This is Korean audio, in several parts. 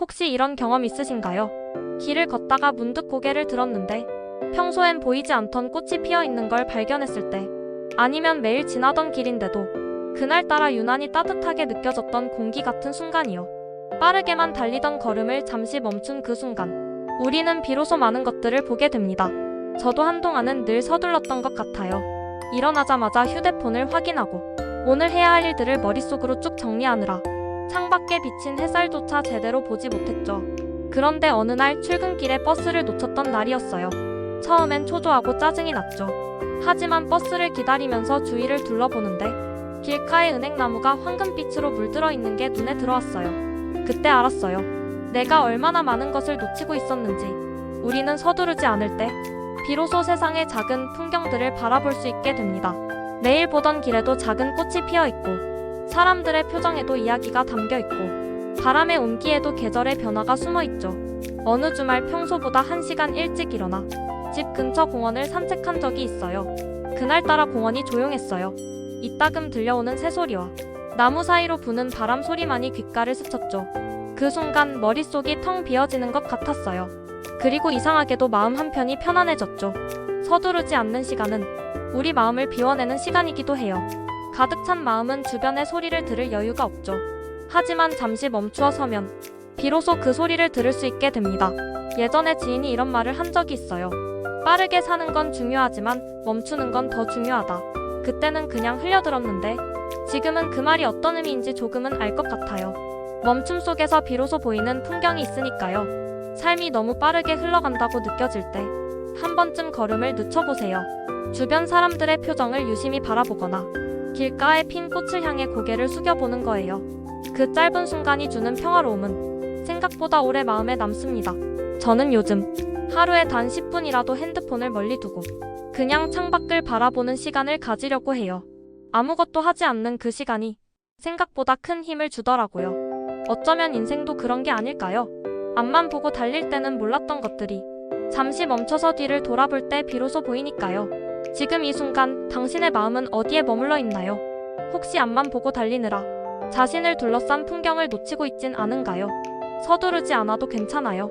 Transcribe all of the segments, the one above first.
혹시 이런 경험 있으신가요? 길을 걷다가 문득 고개를 들었는데 평소엔 보이지 않던 꽃이 피어 있는 걸 발견했을 때 아니면 매일 지나던 길인데도 그날따라 유난히 따뜻하게 느껴졌던 공기 같은 순간이요. 빠르게만 달리던 걸음을 잠시 멈춘 그 순간 우리는 비로소 많은 것들을 보게 됩니다. 저도 한동안은 늘 서둘렀던 것 같아요. 일어나자마자 휴대폰을 확인하고 오늘 해야 할 일들을 머릿속으로 쭉 정리하느라 창밖에 비친 햇살조차 제대로 보지 못했죠. 그런데 어느 날 출근길에 버스를 놓쳤던 날이었어요. 처음엔 초조하고 짜증이 났죠. 하지만 버스를 기다리면서 주위를 둘러보는데 길가의 은행나무가 황금빛으로 물들어 있는 게 눈에 들어왔어요. 그때 알았어요. 내가 얼마나 많은 것을 놓치고 있었는지. 우리는 서두르지 않을 때 비로소 세상의 작은 풍경들을 바라볼 수 있게 됩니다. 매일 보던 길에도 작은 꽃이 피어 있고 사람들의 표정에도 이야기가 담겨 있고 바람의 온기에도 계절의 변화가 숨어 있죠. 어느 주말 평소보다 한시간 일찍 일어나 집 근처 공원을 산책한 적이 있어요. 그날따라 공원이 조용했어요. 이따금 들려오는 새소리와 나무 사이로 부는 바람 소리만이 귓가를 스쳤죠. 그 순간 머릿속이 텅 비어지는 것 같았어요. 그리고 이상하게도 마음 한편이 편안해졌죠. 서두르지 않는 시간은 우리 마음을 비워내는 시간이기도 해요. 가득 찬 마음은 주변의 소리를 들을 여유가 없죠. 하지만 잠시 멈추어 서면 비로소 그 소리를 들을 수 있게 됩니다. 예전에 지인이 이런 말을 한 적이 있어요. 빠르게 사는 건 중요하지만 멈추는 건 더 중요하다. 그때는 그냥 흘려들었는데 지금은 그 말이 어떤 의미인지 조금은 알 것 같아요. 멈춤 속에서 비로소 보이는 풍경이 있으니까요. 삶이 너무 빠르게 흘러간다고 느껴질 때 한 번쯤 걸음을 늦춰보세요. 주변 사람들의 표정을 유심히 바라보거나 길가에 핀 꽃을 향해 고개를 숙여보는 거예요. 그 짧은 순간이 주는 평화로움은 생각보다 오래 마음에 남습니다. 저는 요즘 하루에 단 10분이라도 핸드폰을 멀리 두고 그냥 창밖을 바라보는 시간을 가지려고 해요. 아무것도 하지 않는 그 시간이 생각보다 큰 힘을 주더라고요. 어쩌면 인생도 그런 게 아닐까요? 앞만 보고 달릴 때는 몰랐던 것들이 잠시 멈춰서 뒤를 돌아볼 때 비로소 보이니까요. 지금 이 순간 당신의 마음은 어디에 머물러 있나요? 혹시 앞만 보고 달리느라 자신을 둘러싼 풍경을 놓치고 있진 않은가요? 서두르지 않아도 괜찮아요.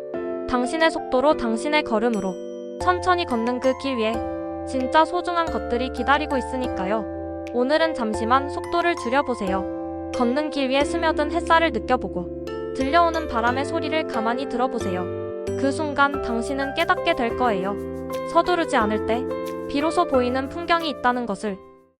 당신의 속도로 당신의 걸음으로 천천히 걷는 그 길 위에 진짜 소중한 것들이 기다리고 있으니까요. 오늘은 잠시만 속도를 줄여보세요. 걷는 길 위에 스며든 햇살을 느껴보고 들려오는 바람의 소리를 가만히 들어보세요. 그 순간 당신은 깨닫게 될 거예요. 서두르지 않을 때 비로소 보이는 풍경이 있다는 것을